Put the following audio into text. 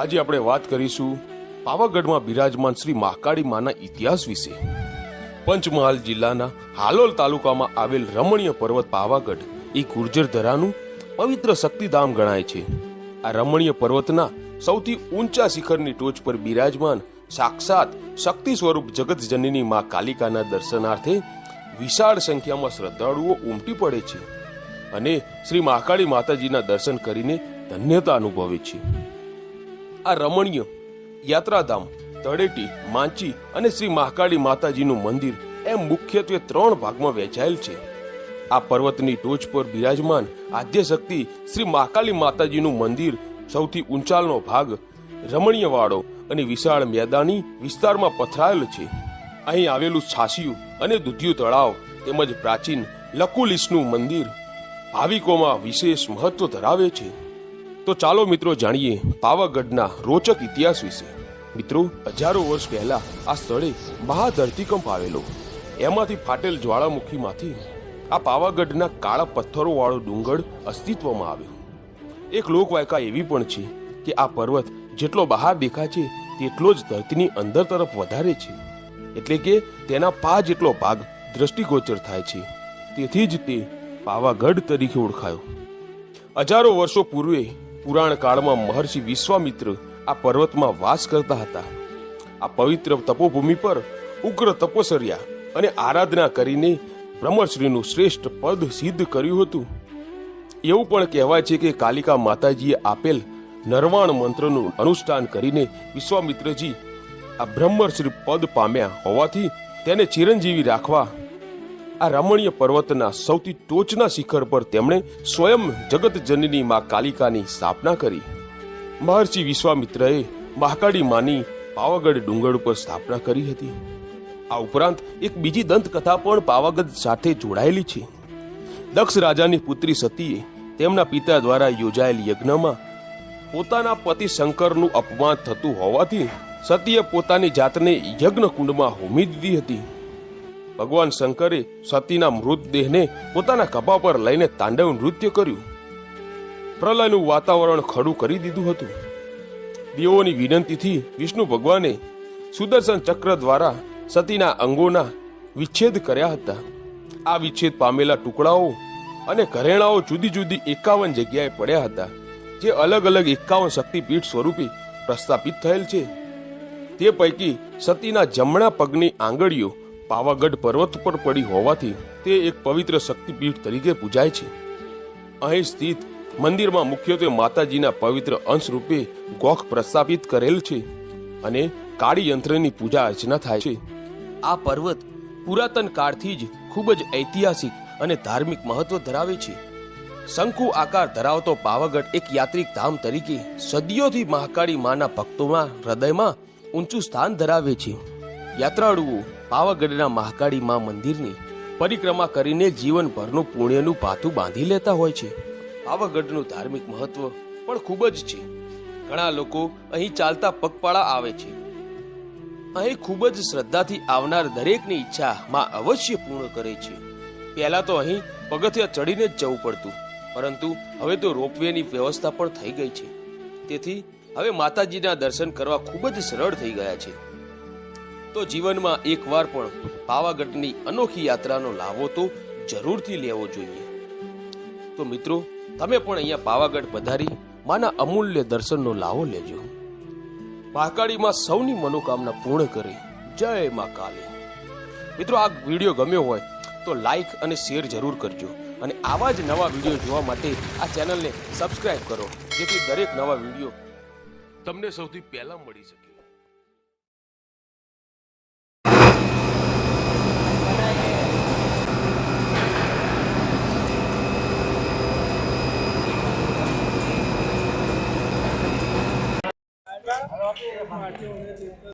આજે આપણે વાત કરીશું પાવાગઢમાં બિરાજમાન શ્રી મહાકાળી માના ઇતિહાસ વિશે. પંચમહાલ જિલ્લાના હાલોલ તાલુકામાં આવેલ રમણીય પર્વત પાવાગઢ, એ ગુર્જર ધરાનું પવિત્ર શક્તિધામ ગણાય છે. આ રમણીય પર્વતના સૌથી ઊંચા શિખરની ટોચ પર બિરાજમાન સાક્ષાત શક્તિ સ્વરૂપ જગત જનની માં કાલિકાના દર્શનાર્થે વિશાળ સંખ્યામાં શ્રદ્ધાળુઓ ઉમટી પડે છે અને શ્રી મહાકાળી માતાજીના દર્શન કરીને ધન્યતા અનુભવે છે. આ રમણીય યાત્રાધામ, તળેટી, માંચી અને શ્રી મહાકાળી માતાજીનું મંદિર એમ મુખ્યત્વે ત્રણ ભાગમાં વહેંચાયેલ છે. આ પર્વતની ટોચ પર બિરાજમાન આદ્યશક્તિ શ્રી મહાકાળી માતાજીનું મંદિર સૌથી ઊંચાલનો ભાગ રમણીયવાળો અને વિશાળ મેદાની વિસ્તારમાં પથરાયેલ છે. અહીં આવેલું છાસિયું અને દૂધિયું તળાવ તેમજ પ્રાચીન લકુલિસનું મંદિર ભાવિકોમાં વિશેષ મહત્વ ધરાવે છે. તો ચાલો મિત્રો જાણીએ પાવાગઢના રોચક ઇતિહાસ વિશે. મિત્રો, હજારો વર્ષ પહેલા આ સ્થળે મહાધરતીકંપ આવેલો. એમાંથી ફાટેલ જ્વાળામુખીમાંથી આ પાવાગઢના કાળા પથ્થરો વાળો ડુંગર અસ્તિત્વમાં આવ્યો. એક લોકવાયકા એવી પણ છે કે આ પર્વત જેટલો બહાર દેખાય છે, તેટલો જ ધરતીની અંદર તરફ વધારે છે. એટલે કે તેના પા જેટલો ભાગ દ્રષ્ટિગોચર થાય છે. તેથી જ તે પાવાગઢ તરીકે ઓળખાયો. હજારો વર્ષો પૂર્વે પુરાણ કાળમાં મહર્ષિ વિશ્વામિત્ર આ પર્વતમાં વાસ કરતા હતા. આ પવિત્ર તપોભૂમિ પર ઉગ્ર તપસર્યા અને આરાધના કરીને બ્રહ્મશ્રીનું શ્રેષ્ઠ પદ સિદ્ધ કર્યું હતું. એવું પણ કહેવાય છે કે કાલિકા માતાજીએ આપેલ નરવાણ મંત્રનું અનુષ્ઠાન કરીને વિશ્વામિત્રજી આ બ્રહ્મશ્રી પદ પામ્યા હોવાથી તેને ચિરંજીવી રાખવા આ રમણીય પર્વતના સૌથી ટોચના શિખર પર તેમણે સ્વયં જગત જનની માં કાલિકાની સ્થાપના કરી. મહર્ષિ વિશ્વામિત્રએ મહાકાળી માની પાવાગઢ ડુંગર ઉપર સ્થાપના કરી હતી. આ ઉપરાંત એક બીજી દંતકથા પણ પાવાગઢ સાથે જોડાયેલી છે. દક્ષ રાજાની પુત્રી સતીએ તેમના પિતા દ્વારા યોજાયેલ યજ્ઞમાં પોતાના પતિ શંકરનું અપમાન થતું હોવાથી સતીએ પોતાની જાતને યજ્ઞ કુંડમાં હોમી દીધી હતી. ભગવાન શંકરે સતીના મૃતદેહને પોતાના કપા પર લઈને તાંડવ નૃત્ય કર્યું. પ્રલયનું વાતાવરણ ખડું કરી દીધું હતું. દેવોની વિનંતીથી વિષ્ણુ ભગવાને સુદર્શન ચક્ર દ્વારા સતીના અંગોના વિચ્છેદ કર્યા હતા. આ વિચ્છેદ પામેલા ટુકડાઓ અને ઘરેણાઓ જુદી જુદી એકાવન જગ્યાએ પડ્યા હતા, જે અલગ અલગ એકાવન શક્તિપીઠ સ્વરૂપે પ્રસ્થાપિત થયેલ છે. તે પૈકી સતીના જમણા પગની આંગળીઓ પાવાગઢ પર્વત પર પડી હોવાથી તે એક પવિત્ર શક્તિપીઠ તરીકે પૂજાય છે. અહીં સ્થિત મંદિરમાં મુખ્યત્વે માતાજીના પવિત્ર અંશ રૂપે ગોખ પ્રસ્થાપિત કરેલ છે અને કાળી યંત્રની પૂજા અર્ચના થાય છે. આ પર્વત પુરાતન કાળથી જ ખૂબ જ ઐતિહાસિક અને ધાર્મિક મહત્વ ધરાવે છે. શંકુ આકાર ધરાવતો પાવાગઢ એક યાત્રિક ધામ તરીકે સદીઓથી મહાકાળી માના ભક્તોના હૃદયમાં ઊંચું સ્થાન ધરાવે છે. યાત્રાળુઓ પાવાગઢના મહાકાળી મા મંદિરની પરિક્રમા કરીને જીવનભરનું પુણ્યનું પાથું બાંધી લેતા હોય છે. પાવાગઢનું ધાર્મિક મહત્વ પણ ખૂબ જ છે. ઘણા લોકો અહીં ચાલતા પગપાળા આવે છે. અહીં ખૂબ જ શ્રદ્ધાથી આવનાર દરેકની ઈચ્છા માં અવશ્ય પૂર્ણ કરે છે. પહેલા તો અહીં પગથિયા ચડીને જ જવું પડતું, પરંતુ હવે તો રોપવેની વ્યવસ્થા પણ થઈ ગઈ છે. તેથી હવે માતાજીના દર્શન કરવા ખૂબ જ સરળ થઈ ગયા છે. તો જીવનમાં એકવાર પણ પાવાગઢની અનોખી યાત્રાનો લાવો તો જરૂરથી લેવો જોઈએ. તો મિત્રો, તમે પણ અહીંયા પાવાગઢ પધારી માના અમૂલ્ય દર્શનનો લાવો લેજો. મહાકાળીમાં સૌની મનોકામના પૂર્ણ કરે જય મા કાલી. મિત્રો, આ વીડિયો ગમ્યો હોય તો લાઈક અને શેર જરૂર કરજો અને આવા જ નવા વીડિયો જોવા માટે આ ચેનલને સબસ્ક્રાઇબ કરો જેથી દરેક નવા વીડિયો તમને સૌથી પહેલા મળી શકે. Aku lemah.